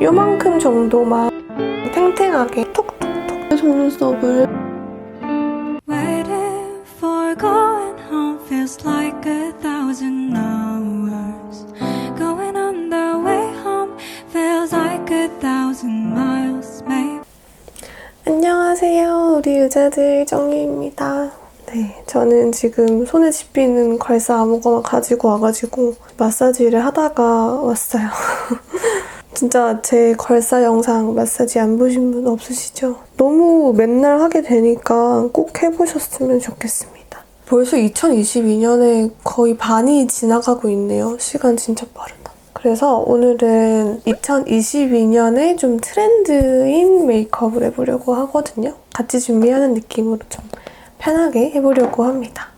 요만큼 정도만 탱탱하게 톡톡톡 속눈썹을. 안녕하세요. 우리 유자들 정유입니다. 네, 저는 지금 손에 집히는 괄사 아무거나 가지고 와가지고 마사지를 하다가 왔어요. 진짜 제 괄사 영상 마사지 안 보신 분 없으시죠? 너무 맨날 하게 되니까 꼭 해보셨으면 좋겠습니다. 벌써 2022년에 거의 반이 지나가고 있네요. 시간 진짜 빠르다. 그래서 오늘은 2022년에 좀 트렌드인 메이크업을 해보려고 하거든요. 같이 준비하는 느낌으로 좀 편하게 해보려고 합니다.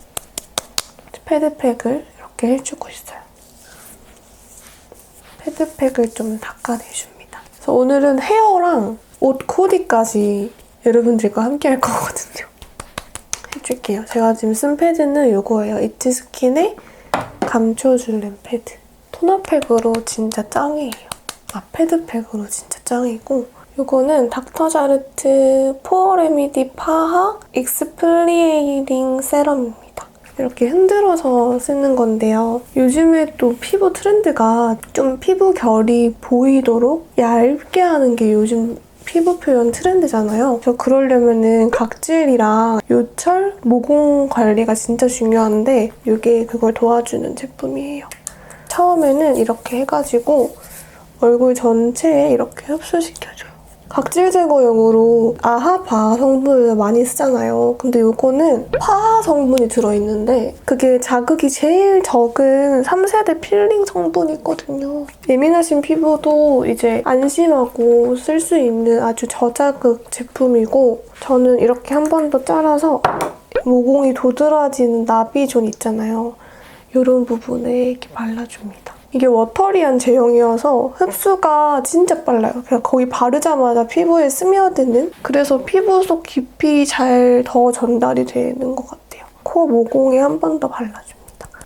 패드팩을 이렇게 해주고 있어요. 패드팩을 좀 닦아내줍니다. 그래서 오늘은 헤어랑 옷 코디까지 여러분들과 함께 할 거거든요. 해줄게요. 제가 지금 쓴 패드는 이거예요. 이치스킨의 감춰줄렘 패드. 토너팩으로 진짜 짱이에요. 아, 패드팩으로 진짜 짱이고 이거는 닥터자르트 포어 레미디 파하 익스플리에이링 세럼입니다. 이렇게 흔들어서 쓰는 건데요. 요즘에 또 피부 트렌드가 좀 피부 결이 보이도록 얇게 하는 게 요즘 피부 표현 트렌드잖아요. 그래서 그러려면은 각질이랑 요철, 모공 관리가 진짜 중요한데 이게 그걸 도와주는 제품이에요. 처음에는 이렇게 해가지고 얼굴 전체에 이렇게 흡수시켜줘요. 각질 제거용으로 아하 바 성분을 많이 쓰잖아요. 근데 이거는 파하 성분이 들어있는데 그게 자극이 제일 적은 3세대 필링 성분이거든요. 예민하신 피부도 이제 안심하고 쓸 수 있는 아주 저자극 제품이고 저는 이렇게 한 번더 짜라서 모공이 도드라지는 나비존 있잖아요. 이런 부분에 이렇게 발라줍니다. 이게 워터리한 제형이어서 흡수가 진짜 빨라요. 그냥 거의 바르자마자 피부에 스며드는 그래서 피부 속 깊이 잘 더 전달이 되는 것 같아요. 코 모공에 한 번 더 발라줍니다.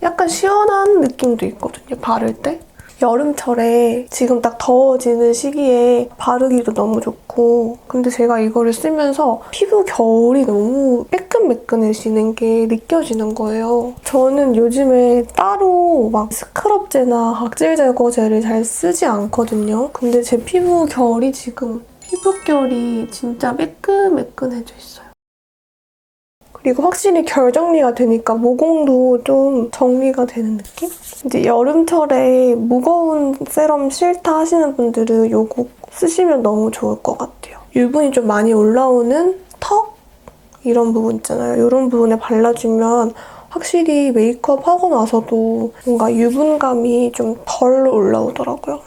약간 시원한 느낌도 있거든요, 바를 때. 여름철에 지금 딱 더워지는 시기에 바르기도 너무 좋고 근데 제가 이거를 쓰면서 피부 겨울이 너무 매끈매끈해지는 게 느껴지는 거예요. 저는 요즘에 따로 막 스크럽제나 각질 제거제를 잘 쓰지 않거든요. 근데 제 피부 결이 지금 피부 결이 진짜 매끈매끈해져 있어요. 그리고 확실히 결 정리가 되니까 모공도 좀 정리가 되는 느낌? 이제 여름철에 무거운 세럼 싫다 하시는 분들은 이거 쓰시면 너무 좋을 것 같아요. 유분이 좀 많이 올라오는 턱? 이런 부분 있잖아요. 이런 부분에 발라주면 확실히 메이크업 하고 나서도 뭔가 유분감이 좀 덜 올라오더라고요.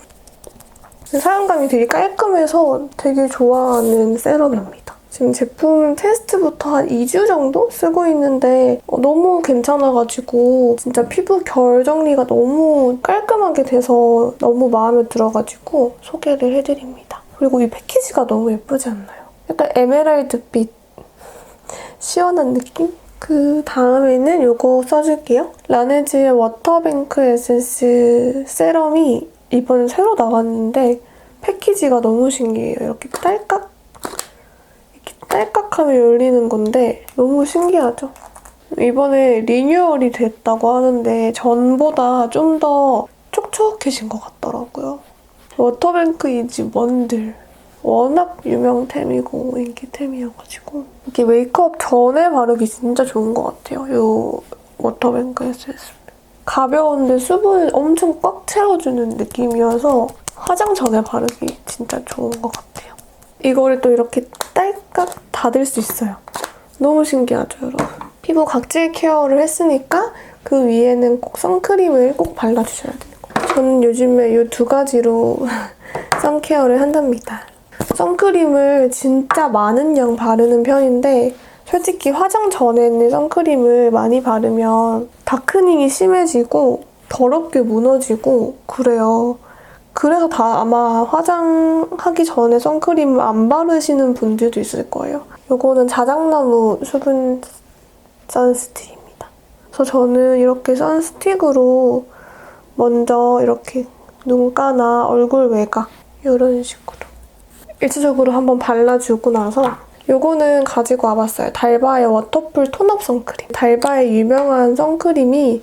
사용감이 되게 깔끔해서 되게 좋아하는 세럼입니다. 지금 제품 테스트부터 한 2주 정도 쓰고 있는데 어, 너무 괜찮아가지고 진짜 피부 결 정리가 너무 깔끔하게 돼서 너무 마음에 들어가지고 소개를 해드립니다. 그리고 이 패키지가 너무 예쁘지 않나요? 약간 에메랄드빛 시원한 느낌? 그 다음에는 이거 써줄게요. 라네즈의 워터뱅크 에센스 세럼이 이번에 새로 나왔는데 패키지가 너무 신기해요. 이렇게 딸깍 딸깍하면 열리는 건데 너무 신기하죠? 이번에 리뉴얼이 됐다고 하는데 전보다 좀 더 촉촉해진 것 같더라고요. 워터뱅크 이지 원들 워낙 유명템이고 인기템이어가지고 이게 메이크업 전에 바르기 진짜 좋은 것 같아요. 이 워터뱅크 에센스 가벼운데 수분 엄청 꽉 채워주는 느낌이어서 화장 전에 바르기 진짜 좋은 것 같아요. 이거를 또 이렇게 딸깍 닫을 수 있어요. 너무 신기하죠, 여러분? 피부 각질 케어를 했으니까 그 위에는 꼭 선크림을 꼭 발라주셔야 거예요. 저는 요즘에 이 두 가지로 선케어를 한답니다. 선크림을 진짜 많은 양 바르는 편인데 솔직히 화장 전에는 선크림을 많이 바르면 다크닝이 심해지고 더럽게 무너지고 그래요. 그래서 다 아마 화장하기 전에 선크림을 안 바르시는 분들도 있을 거예요. 이거는 자작나무 수분 선스틱입니다. 그래서 저는 이렇게 선스틱으로 먼저 이렇게 눈가나 얼굴 외곽 이런 식으로. 일차적으로 한번 발라주고 나서 요거는 가지고 와봤어요. 달바의 워터풀 톤업 선크림. 달바의 유명한 선크림이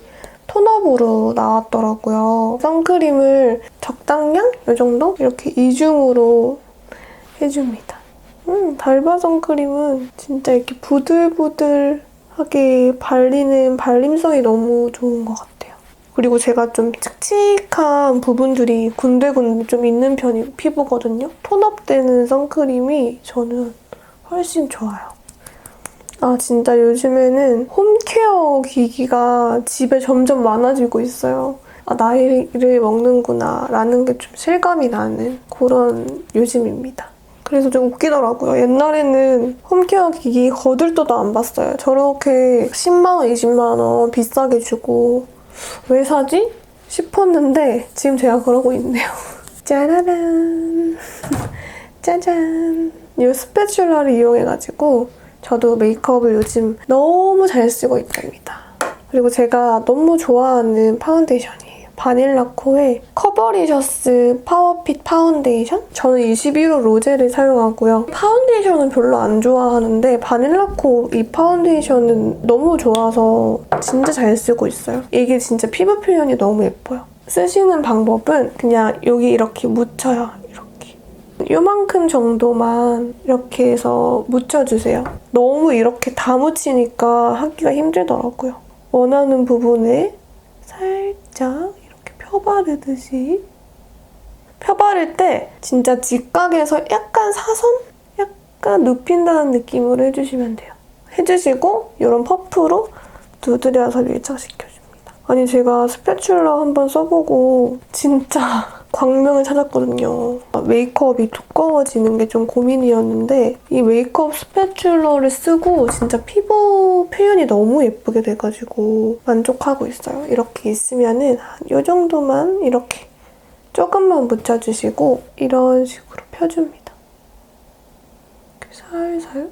톤업으로 나왔더라고요. 선크림을 적당량? 이 정도? 이렇게 이중으로 해줍니다. 음, 달바 선크림은 진짜 이렇게 부들부들하게 발리는 발림성이 너무 좋은 것 같아요. 그리고 제가 좀 칙칙한 부분들이 군데군데 좀 있는 편이 피부거든요. 톤업되는 선크림이 저는 훨씬 좋아요. 아, 진짜 요즘에는 홈케어 기기가 집에 점점 많아지고 있어요. 아, 나이를 먹는구나, 라는 게 좀 실감이 나는 그런 요즘입니다. 그래서 좀 웃기더라고요. 옛날에는 홈케어 기기 거들떠도 안 봤어요. 저렇게 10만원, 20만원 비싸게 주고 왜 사지? 싶었는데 지금 제가 그러고 있네요. 짜라란. 짜잔. 이 스패츌라를 이용해가지고 저도 메이크업을 요즘 너무 잘 쓰고 있답니다. 그리고 제가 너무 좋아하는 파운데이션이에요. 바닐라 코의 커버리셔스 파워핏 파운데이션? 저는 21호 로제를 사용하고요. 파운데이션은 별로 안 좋아하는데 바닐라 코 이 파운데이션은 너무 좋아서 진짜 잘 쓰고 있어요. 이게 진짜 피부 표현이 너무 예뻐요. 쓰시는 방법은 그냥 여기 이렇게 묻혀요. 요만큼 정도만 이렇게 해서 묻혀주세요. 너무 이렇게 다 묻히니까 하기가 힘들더라고요. 원하는 부분에 살짝 이렇게 펴바르듯이 펴바를 때 진짜 직각에서 약간 사선? 약간 눕힌다는 느낌으로 해주시면 돼요. 해주시고 이런 퍼프로 두드려서 밀착시켜줍니다. 아니 제가 스패츌러 한번 써보고 진짜 광명을 찾았거든요. 메이크업이 두꺼워지는 게 좀 고민이었는데 이 메이크업 스패츌러를 쓰고 진짜 피부 표현이 너무 예쁘게 돼가지고 만족하고 있어요. 이렇게 있으면은 한이 정도만 이렇게 조금만 묻혀주시고 이런 식으로 펴줍니다. 이렇게 살살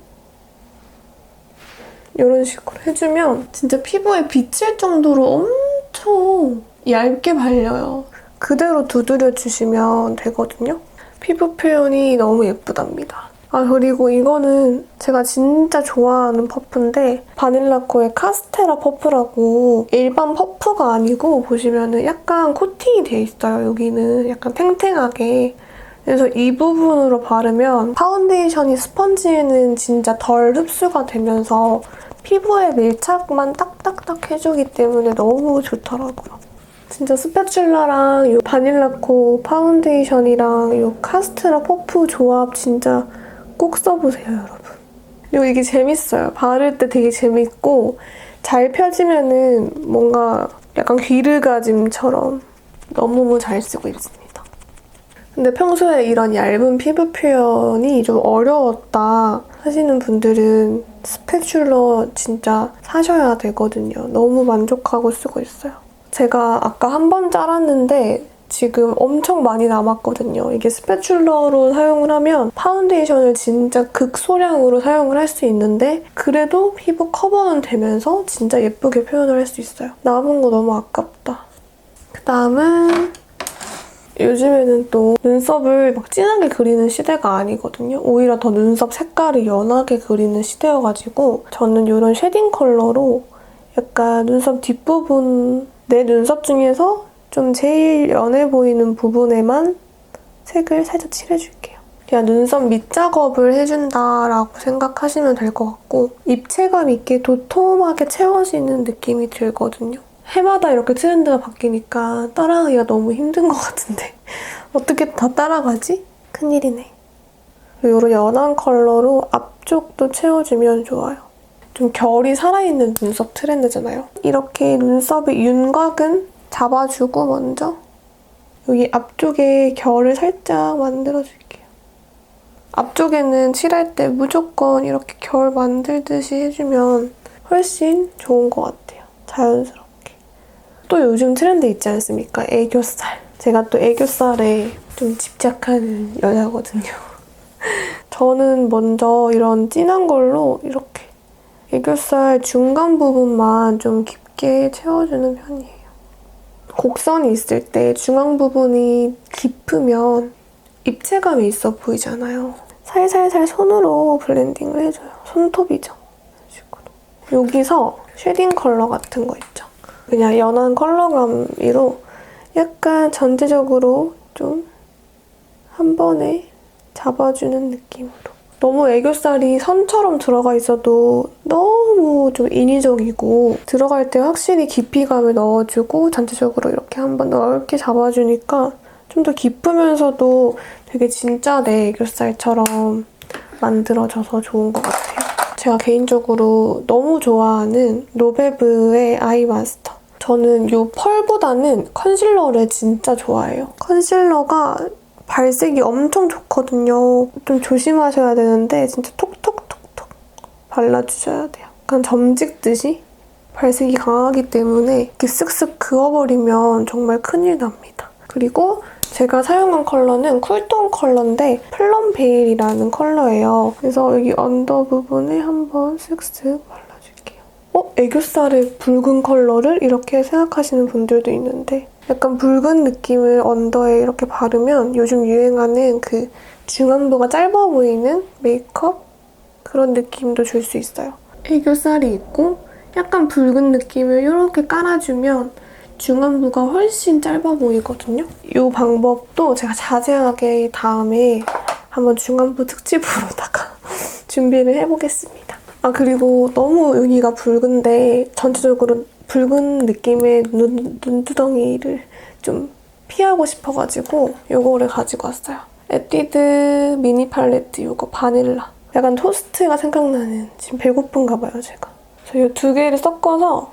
이런 식으로 해주면 진짜 피부에 비칠 정도로 엄청 얇게 발려요. 그대로 두드려 주시면 되거든요. 피부 표현이 너무 예쁘답니다. 아 그리고 이거는 제가 진짜 좋아하는 퍼프인데 바닐라코의 카스테라 퍼프라고 일반 퍼프가 아니고 보시면은 약간 코팅이 돼 있어요. 여기는 약간 탱탱하게 그래서 이 부분으로 바르면 파운데이션이 스펀지에는 진짜 덜 흡수가 되면서 피부에 밀착만 딱딱딱 해주기 때문에 너무 좋더라고요. 진짜 스패츌라랑 이 바닐라코 파운데이션이랑 이 카스테라 퍼프 조합 진짜 꼭 써보세요, 여러분. 그리고 이게 재밌어요. 바를 때 되게 재밌고 잘 펴지면은 뭔가 약간 귀르가짐처럼 너무 잘 쓰고 있습니다. 근데 평소에 이런 얇은 피부 표현이 좀 어려웠다 하시는 분들은 스패츌러 진짜 사셔야 되거든요. 너무 만족하고 쓰고 있어요. 제가 아까 한번 짜랐는데 지금 엄청 많이 남았거든요. 이게 스패츌러로 사용을 하면 파운데이션을 진짜 극소량으로 사용을 할 수 있는데 그래도 피부 커버는 되면서 진짜 예쁘게 표현을 할 수 있어요. 남은 거 너무 아깝다. 그 다음은 요즘에는 또 눈썹을 막 진하게 그리는 시대가 아니거든요. 오히려 더 눈썹 색깔을 연하게 그리는 시대여가지고 저는 이런 쉐딩 컬러로 약간 눈썹 뒷부분 내 눈썹 중에서 좀 제일 연해 보이는 부분에만 색을 살짝 칠해줄게요. 그냥 눈썹 밑작업을 해준다라고 생각하시면 될 것 같고 입체감 있게 도톰하게 채워지는 느낌이 들거든요. 해마다 이렇게 트렌드가 바뀌니까 따라하기가 너무 힘든 것 같은데 어떻게 다 따라가지? 큰일이네. 이런 연한 컬러로 앞쪽도 채워주면 좋아요. 좀 결이 살아있는 눈썹 트렌드잖아요. 이렇게 눈썹의 윤곽은 잡아주고 먼저 여기 앞쪽에 결을 살짝 만들어줄게요. 앞쪽에는 칠할 때 무조건 이렇게 결 만들듯이 해주면 훨씬 좋은 것 같아요. 자연스럽게. 또 요즘 트렌드 있지 않습니까? 애교살. 제가 또 애교살에 좀 집착하는 여자거든요. 저는 먼저 이런 진한 걸로 이렇게 애교살 중간 부분만 좀 깊게 채워주는 편이에요. 곡선이 있을 때 중앙 부분이 깊으면 입체감이 있어 보이잖아요. 살살살 손으로 블렌딩을 해줘요. 손톱이죠. 여기서 쉐딩 컬러 같은 거 있죠. 그냥 연한 컬러감으로 약간 전체적으로 좀 한 번에 잡아주는 느낌으로. 너무 애교살이 선처럼 들어가 있어도 너무 좀 인위적이고 들어갈 때 확실히 깊이감을 넣어주고 전체적으로 이렇게 한번 넓게 잡아주니까 좀 더 깊으면서도 되게 진짜 내 애교살처럼 만들어져서 좋은 것 같아요. 제가 개인적으로 너무 좋아하는 노베브의 아이 마스터. 저는 이 펄보다는 컨실러를 진짜 좋아해요. 컨실러가 발색이 엄청 좋거든요. 좀 조심하셔야 되는데 진짜 톡톡톡톡 발라주셔야 돼요. 약간 점 찍듯이 발색이 강하기 때문에 이렇게 쓱쓱 그어버리면 정말 큰일 납니다. 그리고 제가 사용한 컬러는 쿨톤 컬러인데 플럼 베일이라는 컬러예요. 그래서 여기 언더 부분에 한번 쓱쓱 발라줄게요. 어? 애교살의 붉은 컬러를 이렇게 생각하시는 분들도 있는데 약간 붉은 느낌을 언더에 이렇게 바르면 요즘 유행하는 그 중안부가 짧아 보이는 메이크업 그런 느낌도 줄 수 있어요. 애교살이 있고 약간 붉은 느낌을 이렇게 깔아주면 중안부가 훨씬 짧아 보이거든요. 이 방법도 제가 자세하게 다음에 한번 중안부 특집으로다가 준비를 해보겠습니다. 아 그리고 너무 여기가 붉은데 전체적으로 붉은 느낌의 눈, 눈두덩이를 좀 피하고 싶어가지고 이거를 가지고 왔어요. 에뛰드 미니 팔레트 이거 바닐라. 약간 토스트가 생각나는 지금 배고픈가 봐요 제가. 그래서 이두 개를 섞어서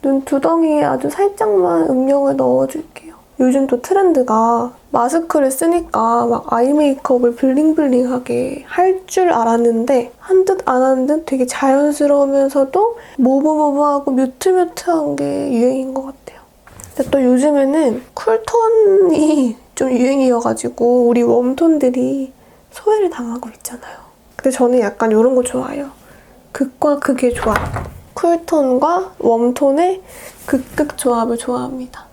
눈 두덩이에 아주 살짝만 음영을 넣어줄게요. 요즘 또 트렌드가 마스크를 쓰니까 막 아이 메이크업을 블링블링하게 할 줄 알았는데 한 듯 안 한 듯 되게 자연스러우면서도 모브모브하고 뮤트뮤트한 게 유행인 것 같아요. 근데 또 요즘에는 쿨톤이 좀 유행이어가지고 우리 웜톤들이 소외를 당하고 있잖아요. 근데 저는 약간 이런 거 좋아해요. 극과 극의 조합. 쿨톤과 웜톤의 극극 조합을 좋아합니다.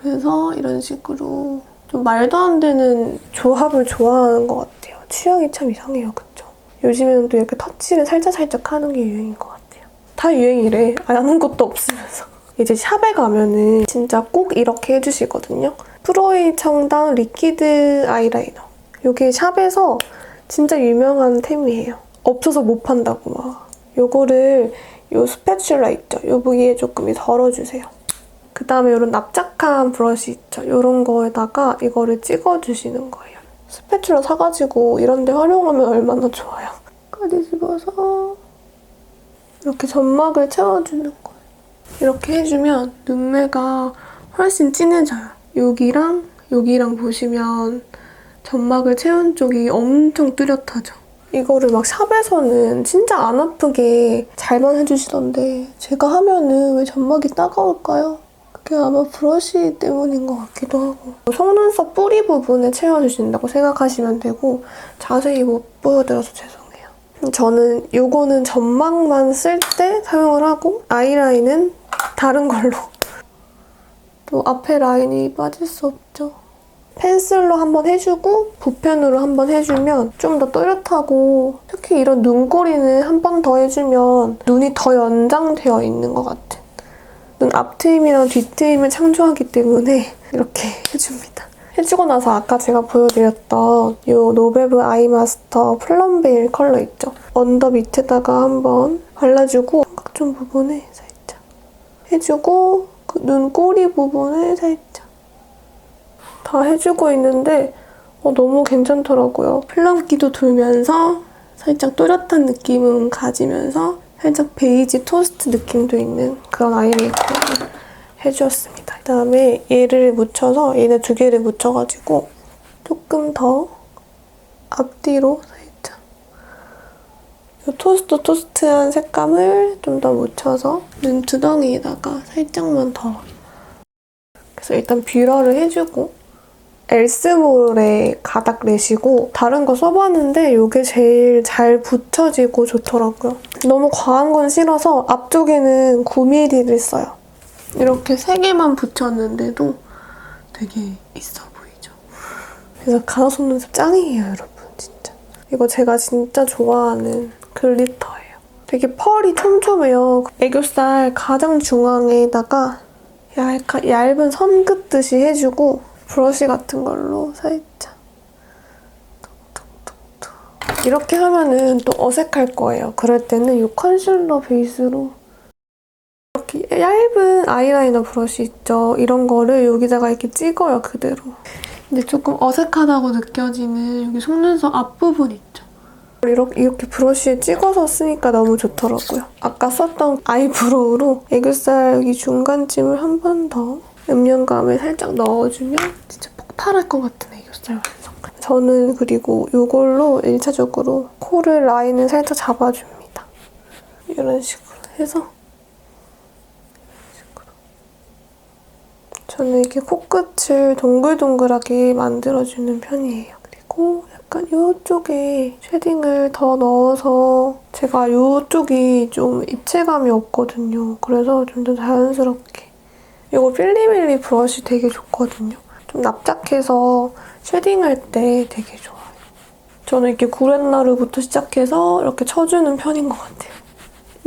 그래서 이런 식으로 좀 말도 안 되는 조합을 좋아하는 것 같아요. 취향이 참 이상해요, 그쵸? 요즘에는 또 이렇게 터치를 살짝살짝 하는 게 유행인 것 같아요. 다 유행이래. 아는 것도 없으면서. 이제 샵에 가면은 진짜 꼭 이렇게 해주시거든요. 프로이 청당 리퀴드 아이라이너. 이게 샵에서 진짜 유명한 템이에요. 없어서 못 판다고 막. 요거를 요 스패츌라 있죠? 요 부위에 조금 덜어주세요. 그 다음에 이런 납작한 브러쉬 있죠? 이런 거에다가 이거를 찍어주시는 거예요. 스패츌라 사가지고 이런 데 활용하면 얼마나 좋아요. 까지 집어서 이렇게 점막을 채워주는 거예요. 이렇게 해주면 눈매가 훨씬 진해져요. 여기랑 여기랑 보시면 점막을 채운 쪽이 엄청 뚜렷하죠. 이거를 막 샵에서는 진짜 안 아프게 잘만 해주시던데 제가 하면은 왜 점막이 따가울까요? 그게 아마 브러쉬 때문인 것 같기도 하고 속눈썹 뿌리 부분에 채워주신다고 생각하시면 되고 자세히 못 보여드려서 죄송해요. 저는 이거는 점막만 쓸 때 사용을 하고 아이라인은 다른 걸로 또 앞에 라인이 빠질 수 없죠. 펜슬로 한번 해주고 붓펜으로 한번 해주면 좀 더 또렷하고 특히 이런 눈꼬리는 한 번 더 해주면 눈이 더 연장되어 있는 것 같 은눈 앞트임이랑 뒤트임을 창조하기 때문에 이렇게 해줍니다. 해주고 나서 아까 제가 보여드렸던 이 노베브 아이마스터 플럼베일 컬러 있죠? 언더 밑에다가 한번 발라주고 삼각존 부분에 살짝 해주고 그 눈 꼬리 부분에 살짝 다 해주고 있는데 어, 너무 괜찮더라고요. 플럼기도 돌면서 살짝 또렷한 느낌은 가지면서 살짝 베이지 토스트 느낌도 있는 그런 아이 메이크업을 해주었습니다. 그다음에 얘를 묻혀서 얘네 두 개를 묻혀가지고 조금 더 앞뒤로 살짝 이 토스트 토스트한 색감을 좀 더 묻혀서 눈 두덩이에다가 살짝만 더 그래서 일단 뷰러를 해주고 엘스몰의 가닥 렛이고 다른 거 써봤는데 이게 제일 잘 붙여지고 좋더라고요. 너무 과한 건 싫어서 앞쪽에는 9mm를 써요. 이렇게 세 개만 붙였는데도 되게 있어 보이죠? 그래서 가닥 속눈썹 짱이에요, 여러분. 진짜. 이거 제가 진짜 좋아하는 글리터예요. 되게 펄이 촘촘해요. 애교살 가장 중앙에다가 얇가, 얇은 선 긋듯이 해주고 브러쉬 같은 걸로 살짝 톡톡톡톡 이렇게 하면은 또 어색할 거예요. 그럴 때는 이 컨실러 베이스로 이렇게 얇은 아이라이너 브러쉬 있죠? 이런 거를 여기다가 이렇게 찍어요, 그대로. 근데 조금 어색하다고 느껴지는 여기 속눈썹 앞부분 있죠? 이렇게, 이렇게 브러쉬에 찍어서 쓰니까 너무 좋더라고요. 아까 썼던 아이브로우로 애교살 여기 중간쯤을 한 번 더 음영감을 살짝 넣어주면 진짜 폭발할 것 같은 애교살 완성. 저는 그리고 이걸로 1차적으로 코를 라인을 살짝 잡아줍니다. 이런 식으로 해서 저는 이렇게 코끝을 동글동글하게 만들어주는 편이에요. 그리고 약간 이쪽에 쉐딩을 더 넣어서 제가 이쪽이 좀 입체감이 없거든요. 그래서 좀 더 자연스럽게. 이거 필리밀리 브러쉬 되게 좋거든요. 좀 납작해서 쉐딩할 때 되게 좋아요. 저는 이렇게 구렛나루부터 시작해서 이렇게 쳐주는 편인 것 같아요.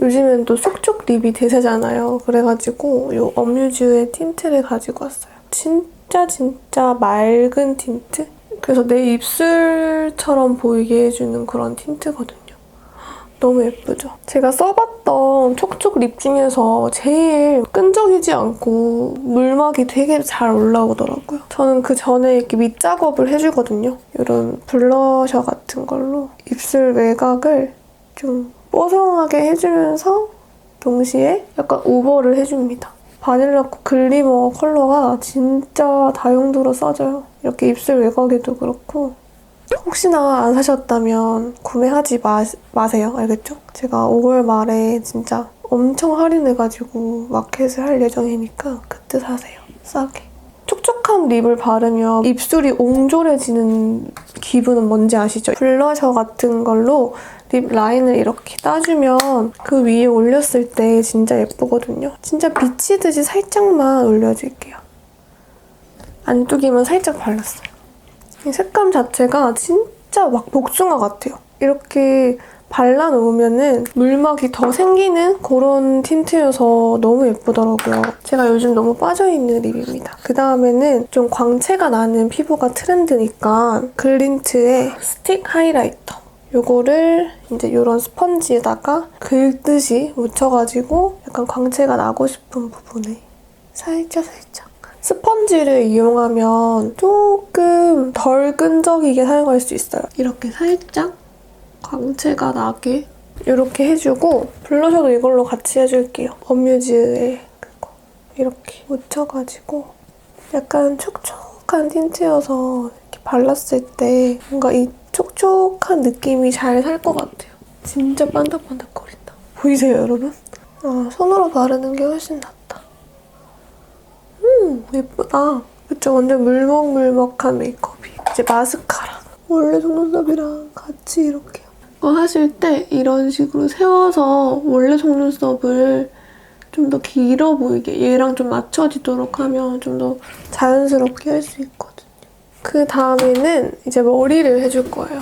요즘엔 또 쏙쏙 립이 대세잖아요. 그래가지고 이 엄유즈의 틴트를 가지고 왔어요. 진짜 진짜 맑은 틴트? 그래서 내 입술처럼 보이게 해주는 그런 틴트거든요. 너무 예쁘죠? 제가 써봤던 촉촉 립 중에서 제일 끈적이지 않고 물막이 되게 잘 올라오더라고요. 저는 그 전에 이렇게 밑작업을 해주거든요. 이런 블러셔 같은 걸로 입술 외곽을 좀 뽀송하게 해주면서 동시에 약간 오버를 해줍니다. 바닐라코 글리머 컬러가 진짜 다용도로 써져요. 이렇게 입술 외곽에도 그렇고 혹시나 안 사셨다면 구매하지 마, 마세요. 알겠죠? 제가 5월 말에 진짜 엄청 할인해가지고 마켓을 할 예정이니까 그때 사세요. 싸게. 촉촉한 립을 바르면 입술이 옹졸해지는 기분은 뭔지 아시죠? 블러셔 같은 걸로 립 라인을 이렇게 따주면 그 위에 올렸을 때 진짜 예쁘거든요. 진짜 비치듯이 살짝만 올려줄게요. 안쪽이면 살짝 발랐어요. 이 색감 자체가 진짜 막 복숭아 같아요. 이렇게 발라놓으면은 물막이 더 생기는 그런 틴트여서 너무 예쁘더라고요. 제가 요즘 너무 빠져있는 립입니다. 그 다음에는 좀 광채가 나는 피부가 트렌드니까 글린트의 스틱 하이라이터. 요거를 이제 이런 스펀지에다가 긁듯이 묻혀가지고 약간 광채가 나고 싶은 부분에 살짝 살짝 스펀지를 이용하면 조금 덜 끈적이게 사용할 수 있어요. 이렇게 살짝 광채가 나게 이렇게 해주고 블러셔도 이걸로 같이 해줄게요. 엄뮤즈의 그거 이렇게 묻혀가지고 약간 촉촉한 틴트여서 이렇게 발랐을 때 뭔가 이 촉촉한 느낌이 잘 살 것 같아요. 진짜 반짝반짝거린다. 보이세요, 여러분? 아, 손으로 바르는 게 훨씬 낫다. 음, 예쁘다. 그쵸? 완전 물먹물먹한 메이크업이. 이제 마스카라. 원래 속눈썹이랑 같이 이렇게. 이거 하실 때 이런 식으로 세워서 원래 속눈썹을 좀 더 길어 보이게 얘랑 좀 맞춰지도록 하면 좀 더 자연스럽게 할 수 있거든요. 그 다음에는 이제 머리를 해줄 거예요.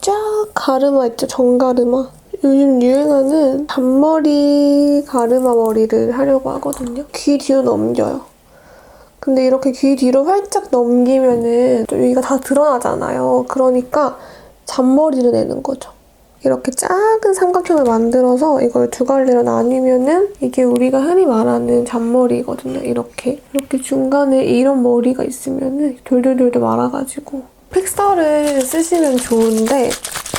쫙 가르마 있죠? 정가르마. 요즘 유행하는 잔머리 가르마 머리를 하려고 하거든요. 귀 뒤로 넘겨요. 근데 이렇게 귀 뒤로 활짝 넘기면은 또 여기가 다 드러나잖아요. 그러니까 잔머리를 내는 거죠. 이렇게 작은 삼각형을 만들어서 이걸 두 갈래로 나뉘면은 이게 우리가 흔히 말하는 잔머리거든요. 이렇게. 이렇게 중간에 이런 머리가 있으면은 돌돌돌돌 말아가지고 픽서를 쓰시면 좋은데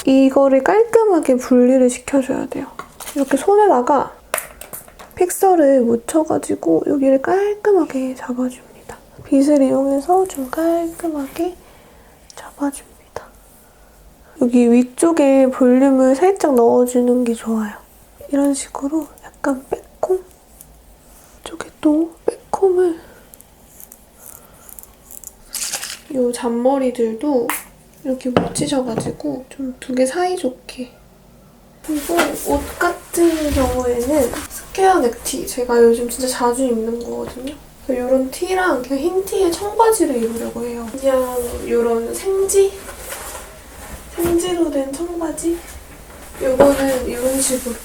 이거를 깔끔하게 분리를 시켜줘야 돼요. 이렇게 손에다가 픽서를 묻혀가지고 여기를 깔끔하게 잡아줍니다. 빗을 이용해서 좀 깔끔하게 잡아줍니다. 여기 위쪽에 볼륨을 살짝 넣어주는 게 좋아요. 이런 식으로 약간 빼꼼 쪽에 또 빼꼼을 이 잔머리들도 이렇게 묻히셔가지고 좀 두 개 사이좋게 그리고 옷 같은 경우에는 스퀘어 넥티 제가 요즘 진짜 자주 입는 거거든요. 이런 티랑 그냥 흰 티에 청바지를 입으려고 해요. 그냥 이런 생지? 생지로 된 청바지? 요거는 이런 식으로.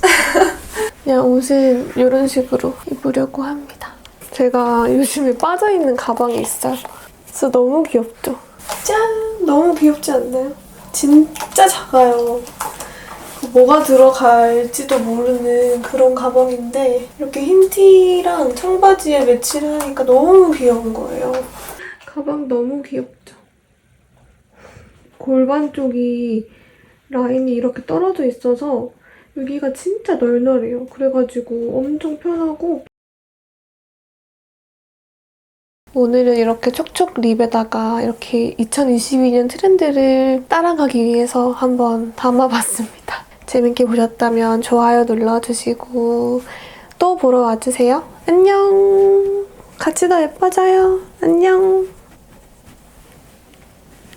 그냥 옷은 이런 식으로 입으려고 합니다. 제가 요즘에 빠져있는 가방이 있어요. 그래서 너무 귀엽죠? 짠! 너무 귀엽지 않나요? 진짜 작아요. 뭐가 들어갈지도 모르는 그런 가방인데 이렇게 흰 티랑 청바지에 매치를 하니까 너무 귀여운 거예요. 가방 너무 귀엽죠? 골반 쪽이 라인이 이렇게 떨어져 있어서 여기가 진짜 널널해요. 그래가지고 엄청 편하고 오늘은 이렇게 촉촉 립에다가 이렇게 2022년 트렌드를 따라가기 위해서 한번 담아봤습니다. 재밌게 보셨다면 좋아요 눌러주시고 또 보러 와주세요. 안녕! 같이 더 예뻐져요. 안녕!